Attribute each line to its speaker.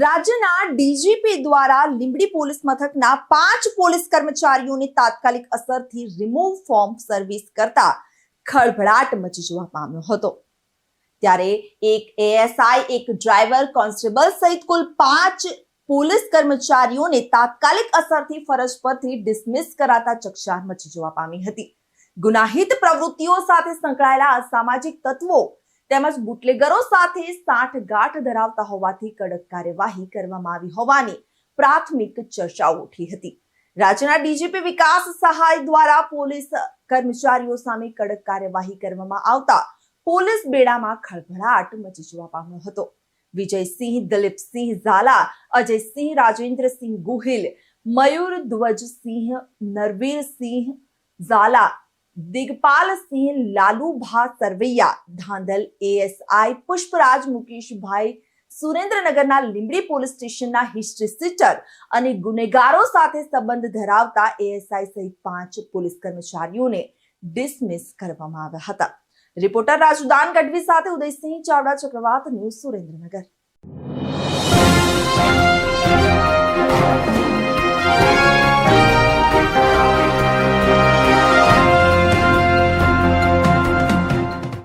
Speaker 1: રાજ્યના ડીજીપી દ્વારા લીંબડી પોલીસ મથકના પાંચ પોલીસ કર્મચારીઓને તાત્કાલિક અસરથી રિમૂવ ફોર્મ સર્વિસ કરતા ખળભળાટ મચી જવા પામ્યો હતો. ત્યારે એક એએસઆઈ, એક ડ્રાઈવર, કોન્સ્ટેબલ સહિત કુલ પાંચ પોલીસ કર્મચારીઓને તાત્કાલિક અસરથી ફરજ પરથી ડિસમિસ કરાતા ચકચાર મચી જવા પામી હતી. ગુનાહિત પ્રવૃત્તિઓ સાથે સંકળાયેલા અસામાજિક તત્વો તેમજ બુટલેગરો સાથે સાઠગાંઠ ધરાવતા હોવાથી કડક કાર્યવાહી કરવામાં આવી હોવાની પ્રાથમિક ચર્ચાઓ ઉઠી હતી. રાજ્યના ડીજીપી વિકાસ સહાય દ્વારા પોલીસ કર્મચારીઓ સામે કડક કાર્યવાહી કરવામાં આવતા પોલીસ બેડામાં ખળભળાટ મચી જવા પામ્યો હતો. વિજયસિંહ, દિલીપસિંહ ઝાલા, અજયસિંહ, રાજેન્દ્રસિંહ ગુહિલ મયુર ધ્વજસિંહ નરવીરસિંહ ઝાલા દિગપાલસિંહ લાલુભા સરવૈયા ધાંધલ એએસઆઈ પુષ્પરાજ મુકેશભાઈ સુરેન્દ્રનગરના લીંબડી પોલીસ સ્ટેશનના હિસ્ટ્રી સિટર અને ગુનેગારો સાથે સંબંધ ધરાવતા એએસઆઈ સહિત પાંચ પોલીસ કર્મચારીઓને ડિસમિસ કરવામાં આવ્યા હતા. રિપોર્ટર રાજુદાન ગઢવી સાથે ઉદયસિંહ ચાવડા, ચક્રવાત ન્યૂઝ સુરેન્દ્રનગર.